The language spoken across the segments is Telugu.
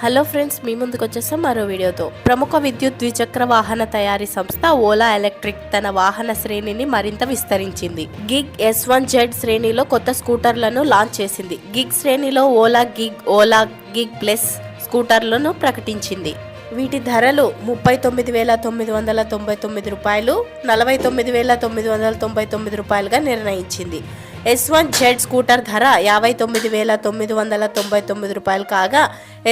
హలో ఫ్రెండ్స్ మీ ముందుకు వచ్చేసాం మరో వీడియోతో. ప్రముఖ విద్యుత్ ద్విచక్ర వాహన తయారీ సంస్థ ఓలా ఎలక్ట్రిక్ తన వాహన శ్రేణిని మరింత విస్తరించింది. గిగ్ ఎస్ వన్ జెడ్ శ్రేణిలో కొత్త స్కూటర్లను లాంచ్ చేసింది. గిగ్ శ్రేణిలో Ola gig Ola gig plus స్కూటర్లను ప్రకటించింది. వీటి ధరలు ముప్పై తొమ్మిది వేల తొమ్మిది వందల తొంభై తొమ్మిది రూపాయలు నలభై తొమ్మిది వేల తొమ్మిది వందల తొంభై తొమ్మిది రూపాయలుగా నిర్ణయించింది. ఎస్ వన్ జెడ్ స్కూటర్ ధర యాభై తొమ్మిది వేల తొమ్మిది వందల తొంభై తొమ్మిది రూపాయలు కాగా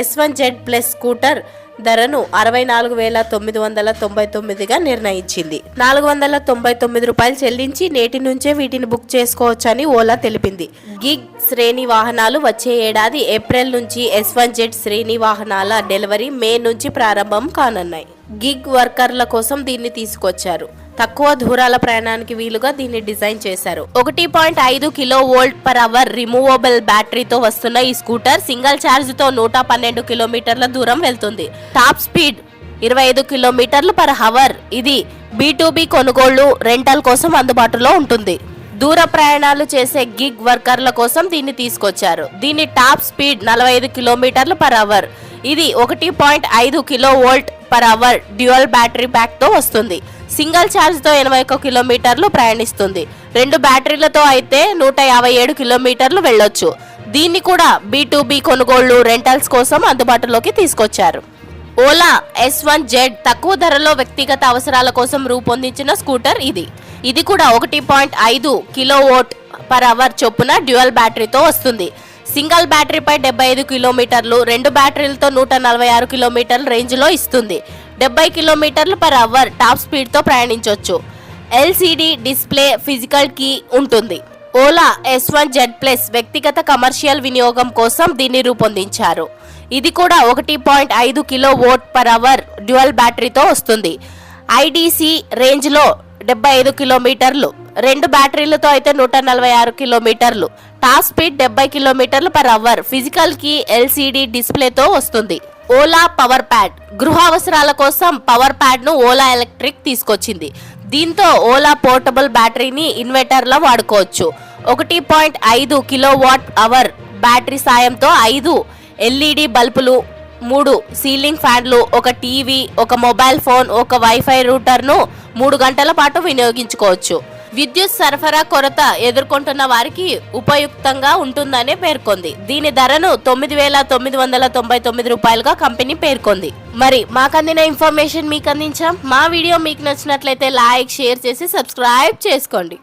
S one Z plus scooter ధరను అరవై నాలుగు వేల తొమ్మిది వందల తొంభై తొమ్మిదిగా నిర్ణయించింది. నాలుగు వందల తొంభై తొమ్మిది రూపాయలు చెల్లించి నేటి నుంచే వీటిని బుక్ చేసుకోవచ్చని ఓలా తెలిపింది. గిగ్ శ్రేణి వాహనాలు వచ్చే ఏడాది ఏప్రిల్ నుంచి ఎస్ వన్ జెడ్ శ్రేణి వాహనాల డెలివరీ మే నుంచి ప్రారంభం కానున్నాయి. గిగ్ వర్కర్ల కోసం దీన్ని తీసుకొచ్చారు. తక్కువ దూరాల ప్రయాణానికి వీలుగా దీన్ని డిజైన్ చేశారు. ఒకటి పాయింట్ ఐదు kilo volt per hour removable బ్యాటరీతో వస్తున్న ఈ స్కూటర్ సింగిల్ ఛార్జ్తో నూట పన్నెండు కిలోమీటర్ల దూరం వెళ్తుంది. టాప్ స్పీడ్ ఇరవై ఐదు కిలోమీటర్లు పర్ హవర్ ఇది బి కొనుగోళ్ళు రెంటల్ కోసం అందుబాటులో ఉంటుంది. దూర ప్రయాణాలు చేసే గిగ్ వర్కర్ల కోసం దీన్ని తీసుకొచ్చారు. దీని టాప్ స్పీడ్ నలభై ఐదు కిలోమీటర్లు పర్ అవర్. ఇది ఒకటి పాయింట్ ఐదు kilo volt per hour dual battery బ్యాక్తో వస్తుంది. సింగిల్ ఛార్జ్తో ఎనభై ఒక్క కిలోమీటర్లు ప్రయాణిస్తుంది. రెండు బ్యాటరీలతో అయితే నూట యాభై ఏడు కిలోమీటర్లు వెళ్ళొచ్చు. దీన్ని కూడా బీ కొనుగోళ్ళు రెంటల్స్ కోసం అందుబాటులోకి తీసుకొచ్చారు. ఓలా ఎస్ వన్ జెడ్ తక్కువ ధరలో వ్యక్తిగత అవసరాల కోసం రూపొందించిన స్కూటర్ ఇది. ఇది కూడా ఒకటి పాయింట్ ఐదు కిలో ఓట్ పర్ అవర్ చొప్పున డ్యూయల్ బ్యాటరీతో వస్తుంది. సింగిల్ బ్యాటరీపై డెబ్బై ఐదు కిలోమీటర్లు రెండు బ్యాటరీలతో నూట నలభై ఆరు కిలోమీటర్ల రేంజ్లో ఇస్తుంది. డెబ్బై కిలోమీటర్లు పర్ అవర్ టాప్ స్పీడ్తో ప్రయాణించవచ్చు ఎల్సిడి డిస్ప్లే ఫిజికల్ కీ ఉంటుంది. Ola S one Z plus వ్యక్తిగత కమర్షియల్ వినియోగం కోసం దీన్ని రూపొందించారు. ఇది కూడా ఒకటి పాయింట్ ఐదు kilo watt per hour dual బ్యాటరీతో వస్తుంది. ఐడిసి రేంజ్లో డెబ్బై ఐదు కిలోమీటర్లు రెండు బ్యాటరీలతో అయితే నూట నలభై ఆరు కిలోమీటర్లు టాప్ స్పీడ్ డెబ్బై కిలోమీటర్లు పర్ అవర్. ఫిజికల్కి ఎల్సిడి డిస్ప్లేతో వస్తుంది. Ola power pad. గృహ అవసరాల కోసం పవర్ ప్యాడ్ను ఓలా ఎలక్ట్రిక్ తీసుకొచ్చింది. దీంతో ఓలా పోర్టబుల్ బ్యాటరీని ఇన్వర్టర్లో వాడుకోవచ్చు. ఒకటి పాయింట్ ఐదు కిలో వాట్ అవర్ బ్యాటరీ సాయంతో ఐదు ఎల్ఈడి బల్బులు మూడు సీలింగ్ ఫ్యాన్లు ఒక టీవీ ఒక మొబైల్ ఫోన్ ఒక వైఫై రూటర్ను మూడు గంటల పాటు వినియోగించుకోవచ్చు. విద్యుత్ సరఫరా కొరత ఎదుర్కొంటున్న వారికి ఉపయుక్తంగా ఉంటుందని పేర్కొంది. దీని ధరను తొమ్మిది వేల తొమ్మిది వందల తొంభై తొమ్మిది రూపాయలుగా కంపెనీ పేర్కొంది. మరి మాకు అందిన ఇన్ఫర్మేషన్ మీకు అందించాం. మా వీడియో మీకు నచ్చినట్లయితే లైక్ షేర్ చేసి సబ్స్క్రైబ్ చేసుకోండి.